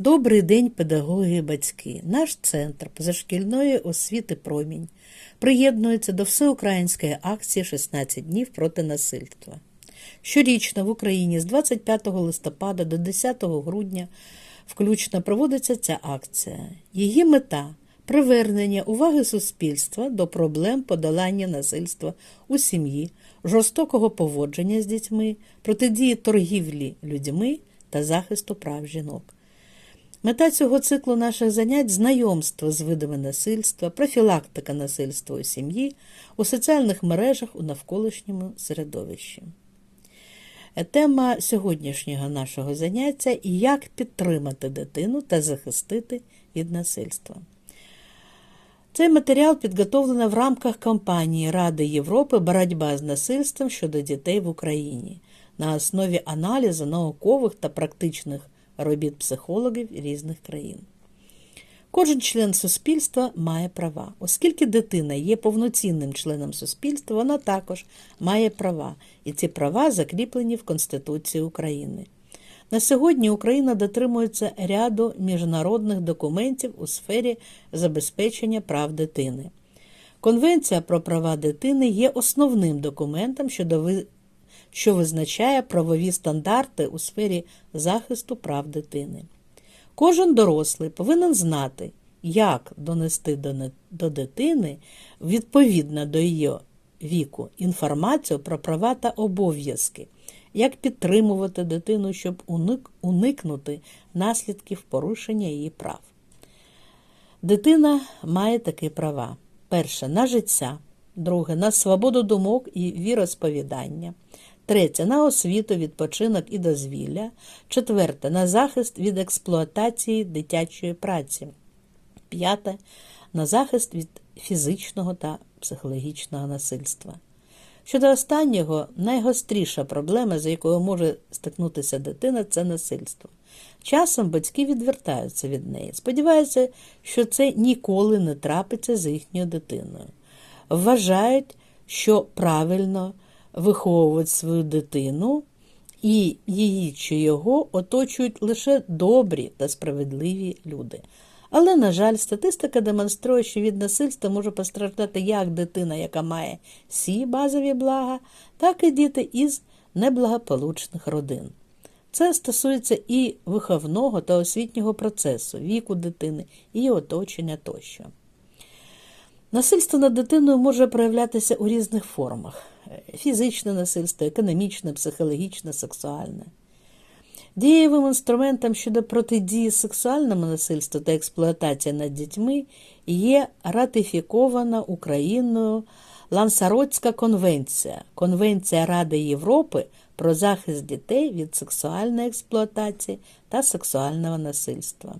Добрий день, педагоги і батьки. Наш центр позашкільної освіти Промінь приєднується до всеукраїнської акції «16 днів проти насильства. Щорічно в Україні з 25 листопада до 10 грудня включно проводиться ця акція. Її мета привернення уваги суспільства до проблем подолання насильства у сім'ї, жорстокого поводження з дітьми, протидії торгівлі людьми та захисту прав жінок. Мета цього циклу наших занять знайомство з видами насильства, профілактика насильства у сім'ї, у соціальних мережах у навколишньому середовищі. Тема сьогоднішнього нашого заняття як підтримати дитину та захистити від насильства. Цей матеріал підготовлено в рамках кампанії Ради Європи Боротьба з насильством щодо дітей в Україні на основі аналізу наукових та практичних робіт психологів різних країн. Кожен член суспільства має права. Оскільки дитина є повноцінним членом суспільства, вона також має права, і ці права закріплені в Конституції України. На сьогодні Україна дотримується ряду міжнародних документів у сфері забезпечення прав дитини. Конвенція про права дитини є основним документом, ви- що визначає правові стандарти у сфері захисту прав дитини. Кожен дорослий повинен знати, як донести до, дитини відповідно до її віку інформацію про права та обов'язки, як підтримувати дитину, щоб уник- уникнути наслідків порушення її прав. Дитина має такі права: перше на життя, друге на свободу думок і віросповідання, третє на освіту, відпочинок і дозвілля, четверте на захист від експлуатації дитячої праці, п'яте на захист від фізичного та психологічного насильства. Щодо останнього, найгостріша проблема, з якою може стикнутися дитина, це насильство. Часом батьки відвертаються від неї, сподіваються, що це ніколи не трапиться з їхньою дитиною. Вважають, що правильно виховують свою дитину, і її чи його оточують лише добрі та справедливі люди. Але, на жаль, статистика демонструє, що від насильства може постраждати як дитина, яка має всі базові блага, так і діти із неблагополучних родин. Це стосується і виховного та освітнього процесу, віку дитини, і оточення тощо. Насильство над дитиною може проявлятися у різних формах: фізичне насильство, економічне, психологічне, сексуальне. Дієвим інструментом щодо протидії сексуальному насильству та експлуатації над дітьми є ратифікована Україною Лансаротська конвенція, Конвенція Ради Європи про захист дітей від сексуальної експлуатації та сексуального насильства.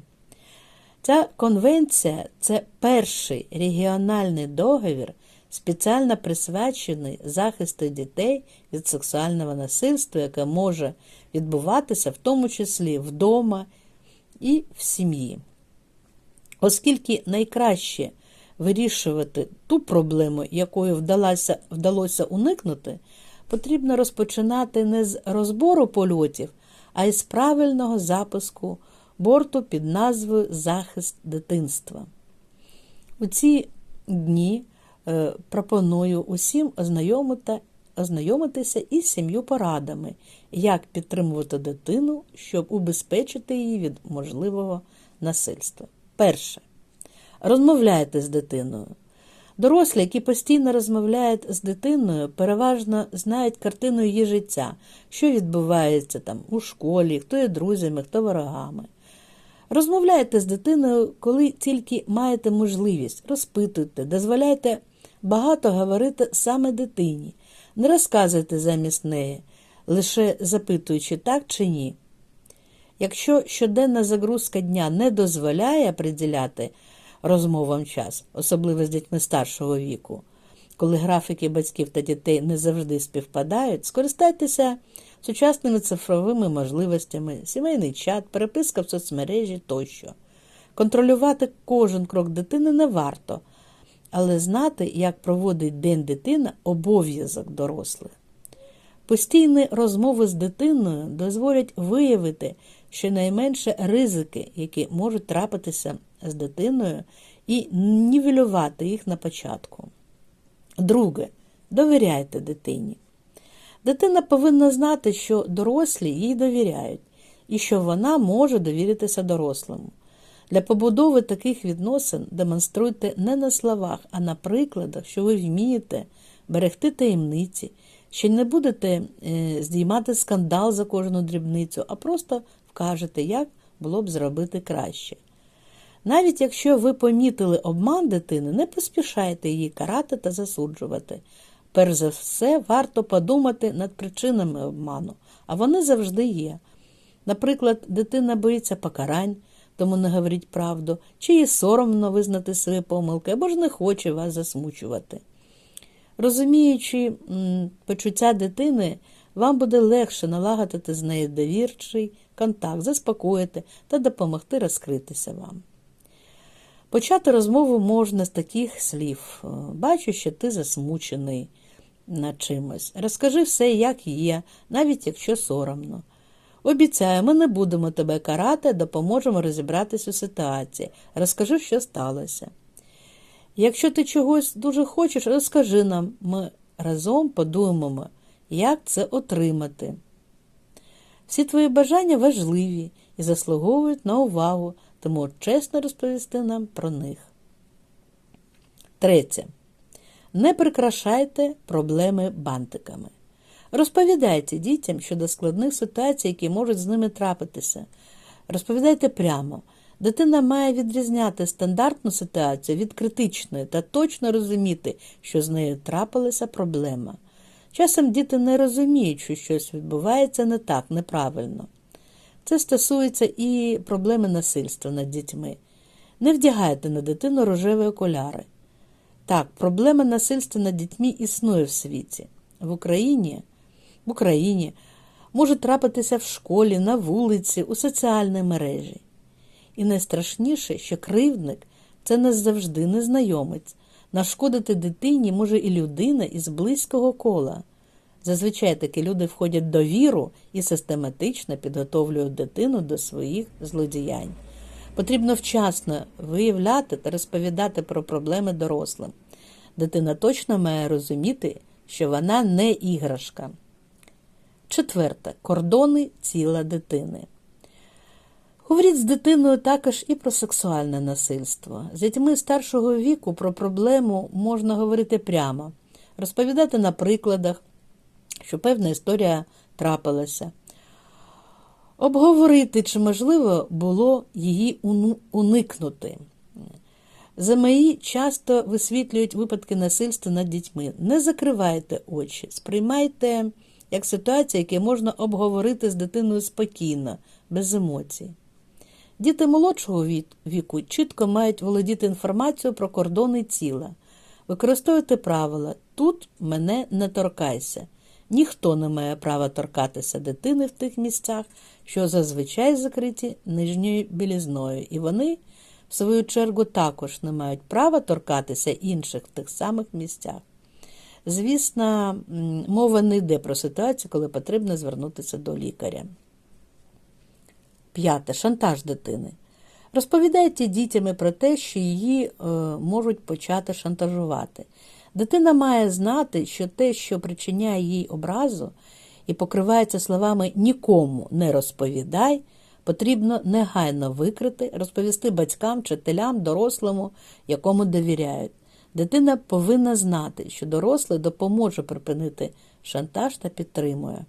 Ця конвенція це перший регіональний договір, спеціально присвячений захисту дітей від сексуального насильства, яке може відбуватися в тому числі вдома і в сім'ї. Оскільки найкраще вирішувати ту проблему, якою вдалося, вдалося уникнути, потрібно розпочинати не з розбору польотів, а із правильного запуску борту під назвою Захист дитинства. У ці дні пропоную усім ознайомитися із сім'ю порадами, як підтримувати дитину, щоб убезпечити її від можливого насильства. Перше. Розмовляйте з дитиною. Дорослі, які постійно розмовляють з дитиною, переважно знають картину її життя, що відбувається там у школі, хто є друзями, хто ворогами. Розмовляйте з дитиною, коли тільки маєте можливість, розпитуйте, дозволяйте багато говорити саме дитині, не розказуйте замість неї, лише запитуючи так чи ні. Якщо щоденна загрузка дня не дозволяє приділяти розмовам час, особливо з дітьми старшого віку, коли графіки батьків та дітей не завжди співпадають, скористайтеся сучасними цифровими можливостями, сімейний чат, переписка в соцмережі тощо. Контролювати кожен крок дитини не варто, але знати, як проводить день дитина, обов'язок дорослих. Постійні розмови з дитиною дозволять виявити щонайменше ризики, які можуть трапитися з дитиною, і нівелювати їх на початку. Друге, довіряйте дитині. Дитина повинна знати, що дорослі їй довіряють і що вона може довіритися дорослому. Для побудови таких відносин демонструйте не на словах, а на прикладах, що ви вмієте берегти таємниці, що не будете е, здіймати скандал за кожну дрібницю, а просто вкажете, як було б зробити краще. Навіть якщо ви помітили обман дитини, не поспішайте її карати та засуджувати. Перш за все, варто подумати над причинами обману, а вони завжди є. Наприклад, дитина боїться покарань, тому не говоріть правду, чи їй соромно визнати свої помилки, або ж не хоче вас засмучувати. Розуміючи почуття дитини, вам буде легше налагодити з нею довірчий контакт, заспокоїти та допомогти розкритися вам. Почати розмову можна з таких слів. Бачу, що ти засмучений над чимось. Розкажи все, як є, навіть якщо соромно. Обіцяю, ми не будемо тебе карати, допоможемо розібратись у ситуації. Розкажи, що сталося. Якщо ти чогось дуже хочеш, розкажи нам, ми разом подумаємо, як це отримати. Всі твої бажання важливі і заслуговують на увагу, тому чесно розповісти нам про них. Третє. Не прикрашайте проблеми бантиками. Розповідайте дітям щодо складних ситуацій, які можуть з ними трапитися. Розповідайте прямо. Дитина має відрізняти стандартну ситуацію від критичної та точно розуміти, що з нею трапилася проблема. Часом діти не розуміють, що щось відбувається не так, неправильно. Це стосується і проблеми насильства над дітьми. Не вдягайте на дитину рожеві окуляри. Так, проблема насильства над дітьми існує в світі. В Україні, в Україні може трапитися в школі, на вулиці, у соціальній мережі. І найстрашніше, що кривдник це не завжди незнайомець. Нашкодити дитині може і людина із близького кола. Зазвичай такі люди входять в довіру і систематично підготовлюють дитину до своїх злодіянь. Потрібно вчасно виявляти та розповідати про проблеми дорослим. Дитина точно має розуміти, що вона не іграшка. Четверте. Кордони тіла дитини. Говоріть з дитиною також і про сексуальне насильство. З дітьми старшого віку про проблему можна говорити прямо, розповідати на прикладах, що певна історія трапилася. Обговорити, чи можливо було її уникнути. ЗМІ часто висвітлюють випадки насильства над дітьми. Не закривайте очі, сприймайте як ситуацію, яку можна обговорити з дитиною спокійно, без емоцій. Діти молодшого віку чітко мають володіти інформацією про кордони тіла. Використовуйте правила тут мене не торкайся. Ніхто не має права торкатися дитини в тих місцях, що зазвичай закриті нижньою білізною, і вони, в свою чергу, також не мають права торкатися інших в тих самих місцях. Звісно, мова не йде про ситуацію, коли потрібно звернутися до лікаря. П'яте шантаж дитини. Розповідайте дітям про те, що її е, можуть почати шантажувати. Дитина має знати, що те, що причиняє їй образу і покривається словами нікому не розповідай, потрібно негайно викрити, розповісти батькам, вчителям, дорослому, якому довіряють. Дитина повинна знати, що дорослий допоможе припинити шантаж та підтримує.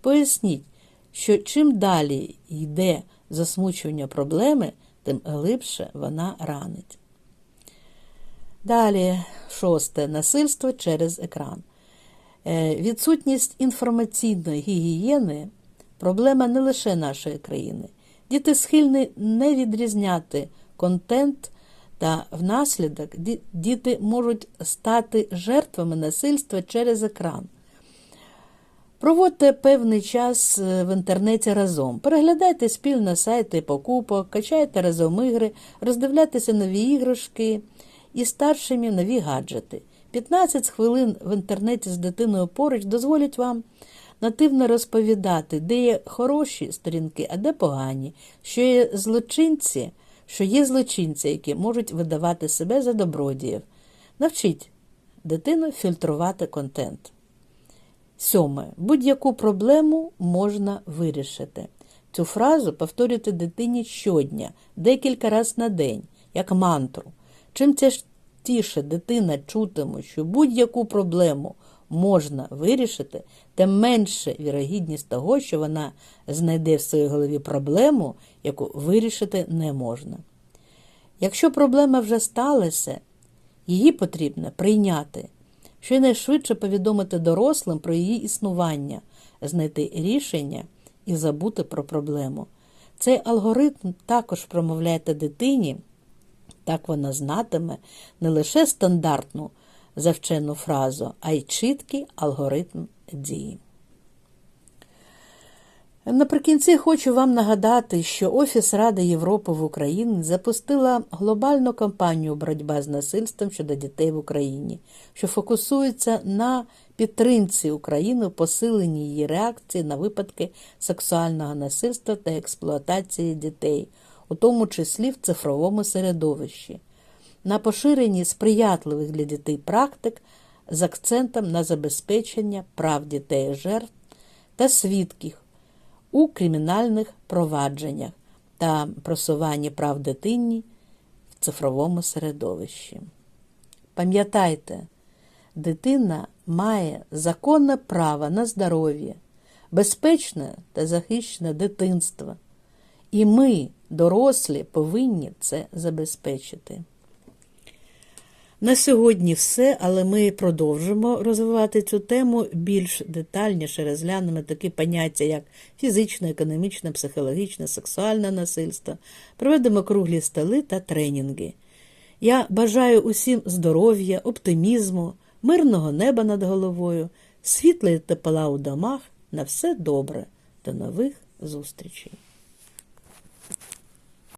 Поясніть, що чим далі йде засмучування проблеми, тим глибше вона ранить. Далі, шосте насильство через екран. Е, відсутність інформаційної гігієни проблема не лише нашої країни. Діти схильні не відрізняти контент та внаслідок діти можуть стати жертвами насильства через екран. Проводьте певний час е, в інтернеті разом. Переглядайте спільно сайти покупок, качайте разом ігри, роздивляйтеся нові іграшки і старшими нові гаджети. 15 хвилин в інтернеті з дитиною поруч дозволять вам нативно розповідати, де є хороші сторінки, а де погані, що є злочинці, що є злочинці, які можуть видавати себе за добродіїв. Навчіть дитину фільтрувати контент. Сьоме. Будь-яку проблему можна вирішити. Цю фразу повторюйте дитині щодня, декілька разів на день, як мантру. Чим частіше дитина чутиме, що будь-яку проблему можна вирішити, тим менше вірогідність того, що вона знайде в своїй голові проблему, яку вирішити не можна. Якщо проблема вже сталася, її потрібно прийняти, щонайшвидше повідомити дорослим про її існування, знайти рішення і забути про проблему. Цей алгоритм також промовляйте дитині, так вона знатиме не лише стандартну завчену фразу, а й чіткий алгоритм дії. Наприкінці хочу вам нагадати, що Офіс Ради Європи в Україні запустила глобальну кампанію боротьба з насильством щодо дітей в Україні, що фокусується на підтримці України посиленні її реакції на випадки сексуального насильства та експлуатації дітей, у тому числі в цифровому середовищі, на поширенні сприятливих для дітей практик з акцентом на забезпечення прав дітей жертв та свідків у кримінальних провадженнях та просуванні прав дитині в цифровому середовищі. Пам'ятайте, дитина має законне право на здоров'я, безпечне та захищене дитинство, і ми, дорослі, повинні це забезпечити. На сьогодні все, але ми продовжимо розвивати цю тему більш детальніше розглянемо такі поняття, як фізичне, економічне, психологічне, сексуальне насильство, проведемо круглі столи та тренінги. Я бажаю усім здоров'я, оптимізму, мирного неба над головою, світла і тепла у домах. На все добре. До нових зустрічей!